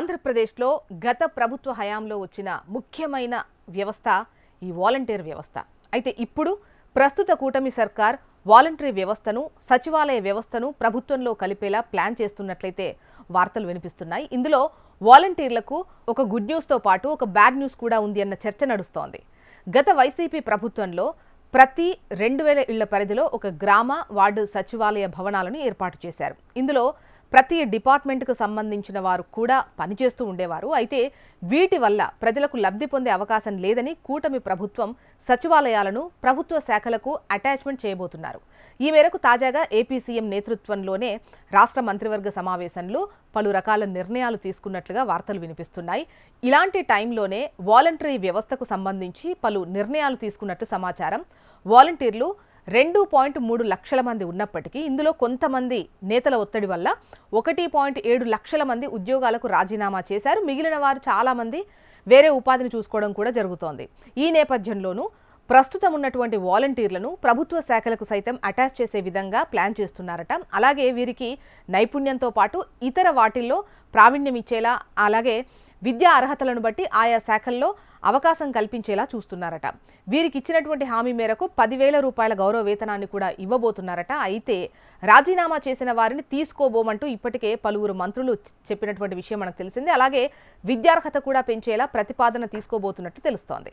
ఆంధ్రప్రదేశ్లో గత ప్రభుత్వ హయాంలో వచ్చిన ముఖ్యమైన వ్యవస్థ ఈ వాలంటీర్ వ్యవస్థ. అయితే ఇప్పుడు ప్రస్తుత కూటమి సర్కార్ వాలంటరీ వ్యవస్థను సచివాలయ వ్యవస్థను ప్రభుత్వంలో కలిపేలా ప్లాన్ చేస్తున్నట్లయితే వార్తలు వినిపిస్తున్నాయి. ఇందులో వాలంటీర్లకు ఒక గుడ్ న్యూస్తో పాటు ఒక బ్యాడ్ న్యూస్ కూడా ఉంది అన్న చర్చ నడుస్తోంది. గత వైసీపీ ప్రభుత్వంలో ప్రతి రెండు వేల ఇళ్ళ పరిధిలో ఒక గ్రామ వార్డు సచివాలయ భవనాలను ఏర్పాటు చేశారు. ఇందులో ప్రతి డిపార్ట్మెంట్కు సంబంధించిన వారు కూడా పనిచేస్తూ ఉండేవారు. అయితే వీటి వల్ల ప్రజలకు లబ్ధి పొందే అవకాశం లేదని కూటమి ప్రభుత్వం సచివాలయాలను ప్రభుత్వ శాఖలకు అటాచ్మెంట్ చేయబోతున్నారు. ఈ మేరకు తాజాగా ఏపీ సీఎం నేతృత్వంలోనే రాష్ట్ర మంత్రివర్గ సమావేశంలో పలు రకాల నిర్ణయాలు తీసుకున్నట్లుగా వార్తలు వినిపిస్తున్నాయి. ఇలాంటి టైంలోనే వాలంటరీ వ్యవస్థకు సంబంధించి పలు నిర్ణయాలు తీసుకున్నట్టు సమాచారం. వాలంటీర్లు రెండు పాయింట్ మూడు లక్షల మంది ఉన్నప్పటికీ ఇందులో కొంతమంది నేతల ఒత్తిడి వల్ల ఒకటి పాయింట్ ఏడు లక్షల మంది ఉద్యోగాలకు రాజీనామా చేశారు. మిగిలిన వారు చాలామంది వేరే ఉపాధిని చూసుకోవడం కూడా జరుగుతోంది. ఈ నేపథ్యంలోనూ ప్రస్తుతం ఉన్నటువంటి వాలంటీర్లను ప్రభుత్వ శాఖలకు సైతం అటాచ్ చేసే విధంగా ప్లాన్ చేస్తున్నారట. అలాగే వీరికి నైపుణ్యంతో పాటు ఇతర వాటిల్లో ప్రావీణ్యం ఇచ్చేలా అలాగే విద్యా అర్హతలను బట్టి ఆయా శాఖల్లో అవకాశం కల్పించేలా చూస్తున్నారట. వీరికి ఇచ్చినటువంటి హామీ మేరకు పదివేల రూపాయల గౌరవ వేతనాన్ని కూడా ఇవ్వబోతున్నారట. అయితే రాజీనామా చేసిన వారిని తీసుకోబోమంటూ ఇప్పటికే పలువురు మంత్రులు చెప్పినటువంటి విషయం మనకు తెలిసింది. అలాగే విద్యార్హత కూడా పెంచేలా ప్రతిపాదన తీసుకోబోతున్నట్టు తెలుస్తోంది.